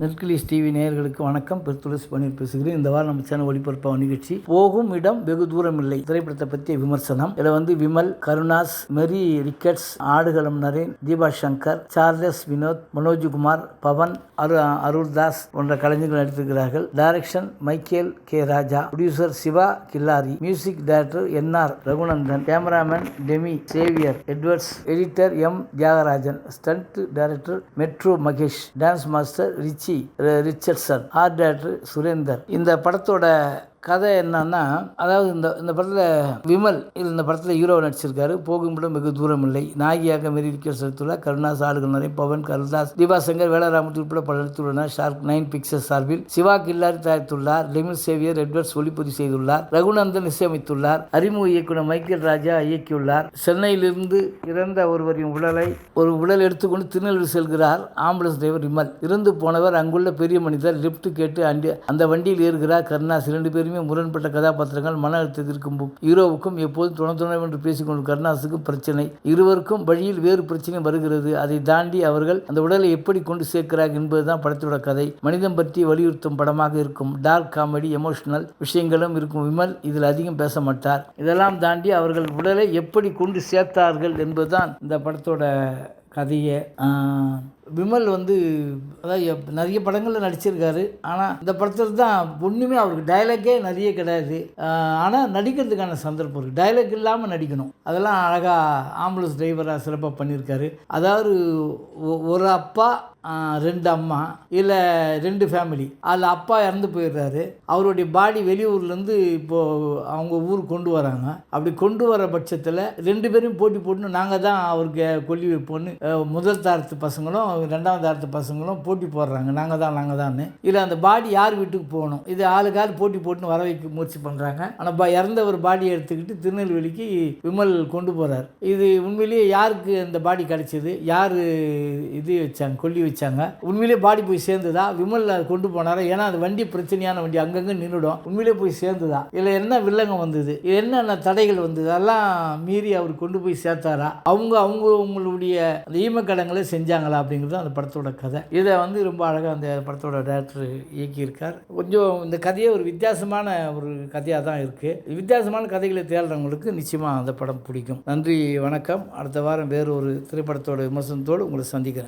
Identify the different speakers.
Speaker 1: நெற்கிலிஸ் TV நேயர்களுக்கு வணக்கம். பெருத்துளசி பன்னீர் பேசுகிறேன். இந்த வாரம் நம்ம சேனல் ஒளிபரப்பாக நிகழ்ச்சி போகும் இடம் வெகு தூரம் இல்லை திரைப்படத்தை பற்றிய விமர்சனம். இதில் வந்து Vimal Karunas Mary Ricketts Aadukalam Naren Deepa Shankar Charles Vinoth Manojkumar Pavan அரு அருள்தாஸ் போன்ற கலைஞர்கள் நடித்திருக்கிறார்கள். Direction Michael K. Raja producer Siva Killari music director N R Raghunandan cameraman Demi Xavier Edwards editor M Thiyagarajan stunt director Metro Mahesh dance master rich Richie ரி- Richardson art director Surender. இந்த படத்தோட கதை என்னன்னா அதாவது இந்த இந்த படத்தில் விமல் இந்த படத்தில் ஹீரோ நடிச்சிருக்காரு. போகும்பிடம் மிக தூரம் இல்லை நாயகியாக மெரிக்க விக்கெட் செலுத்துள்ளார் கருணாஸ் ஆளுகள் பவன் கருதாஸ் தீபாசங்கர் வேலராமத்து உட்பட பல நடித்துள்ளனர். ஷார்க் நைன் பிக்சர்ஸ் சார்பில் சிவா கில்லாரி தயாரித்துள்ளார். லிமிட் சேவியர் எட்வர்ட்ஸ் ஒளிப்பதிவு செய்துள்ளார். ரகுநந்தன் இசையமைத்துள்ளார். அறிமுக இயக்குனர் மைக்கேல் ராஜா இயக்கியுள்ளார். சென்னையிலிருந்து இறந்த ஒருவரின் உடலை ஒரு உடல் எடுத்துக்கொண்டு திருநெல்வேலி செல்கிறார் ஆம்புலன்ஸ் டிரைவர் விமல். இறந்து போனவர் அங்குள்ள பெரிய மனிதர். லிப்ட் கேட்டு அந்த வண்டியில் ஏறுகிறார் கருணாஸ். இரண்டு பேருமே முரண்பட்ட கதாபாத்திரங்கள் மன அழுத்தத்திற்கும் ஹீரோவுக்கும் எப்போதும் துணை என்று பேசிக்கொண்டு கருணாசுக்கும் பிரச்சனை. இருவருக்கும் வழியில் வேறு பிரச்சனை வருகிறது. அதை தாண்டி அவர்கள் அந்த உடலை எப்படி கொண்டு சேர்க்கிறார்கள் என்பதுதான் படத்தோட கதை. மனிதம் பற்றி வலியுறுத்தும் படமாக இருக்கும். டார்க் காமெடி எமோஷனல் விஷயங்களும் இருக்கும். விமல் இதில் அதிகம் பேச மாட்டார். இதெல்லாம் தாண்டி அவர்கள் உடலை எப்படி கொண்டு சேர்த்தார்கள் என்பதுதான் இந்த படத்தோட கதையை விமல் வந்து அதாவது நிறைய படங்களில் நடிச்சிருக்காரு. ஆனால் இந்த படத்தில் தான் ஒன்றுமே அவருக்கு டைலாக்கே நிறைய கிடையாது. ஆனால் நடிக்கிறதுக்கான சந்தர்ப்பம் இருக்குது டைலாக் இல்லாமல் நடிக்கணும். அதெல்லாம் அழகாக ஆம்புலன்ஸ் டிரைவராக சிறப்பாக பண்ணியிருக்காரு அதாவது ஒ- ஒரு அப்பா ரெண்டு அம்மா இல்லை ரெண்டு ஃபேமிலி அதில் அப்பா இறந்து போயிடுறாரு. அவருடைய பாடி வெளியூர்லேருந்து இப்போது அவங்க ஊருக்கு கொண்டு வராங்க. அப்படி கொண்டு வர பட்சத்தில் ரெண்டு பேரும் போட்டி போட்டு நாங்கள் தான் அவருக்கு கொல்லி வைப்போன்னு முதல் தாரத்து பசங்களும் ரெண்டாவது தாரத்து பசங்களும் போட்டி போடுறாங்க. நாங்கள் தான் நாங்கள் தான் இல்லை அந்த பாடி யார் வீட்டுக்கு போகணும்? இது ஆளுக்கு ஆள் போட்டி போட்டுன்னு வர வைக்க முயற்சி பண்ணுறாங்க ஆனால் இறந்த ஒரு பாடியை எடுத்துக்கிட்டு திருநெல்வேலிக்கு விமல் கொண்டு போகிறார் இது உண்மையிலேயே யாருக்கு அந்த பாடி கிடச்சிது? யார் இது வச்சாங்க? கொல்லி வச்சாங்க உண்மையிலேயே பாடி போய் சேர்ந்ததா? விமல் அதை கொண்டு போனாரா? ஏன்னா அது வண்டி பிரச்சனையான வண்டி அங்கங்கே நின்றுடும் உண்மையிலேயே போய் சேர்ந்ததா? இதில் என்ன வில்லங்கம் வந்தது? இது என்னென்ன தடைகள் வந்தது? அதெல்லாம் மீறி அவர் கொண்டு போய் சேர்த்தாரா? அவங்க அவங்க அவங்களுடைய அந்த ஈமக்கடங்களை செஞ்சாங்களா அப்படிங்கிறது அந்த படத்தோட கதை. இதை வந்து ரொம்ப அழகாக அந்த படத்தோட டேரக்டர் இயக்கியிருக்கார். கொஞ்சம் இந்த கதையை ஒரு வித்தியாசமான ஒரு கதையாக தான் இருக்குது வித்தியாசமான கதைகளை தேடுறவங்களுக்கு நிச்சயமாக அந்த படம் பிடிக்கும். நன்றி வணக்கம். அடுத்த வாரம் வேறு ஒரு திரைப்படத்தோட விமர்சனத்தோடு உங்களை சந்திக்கிறேன்.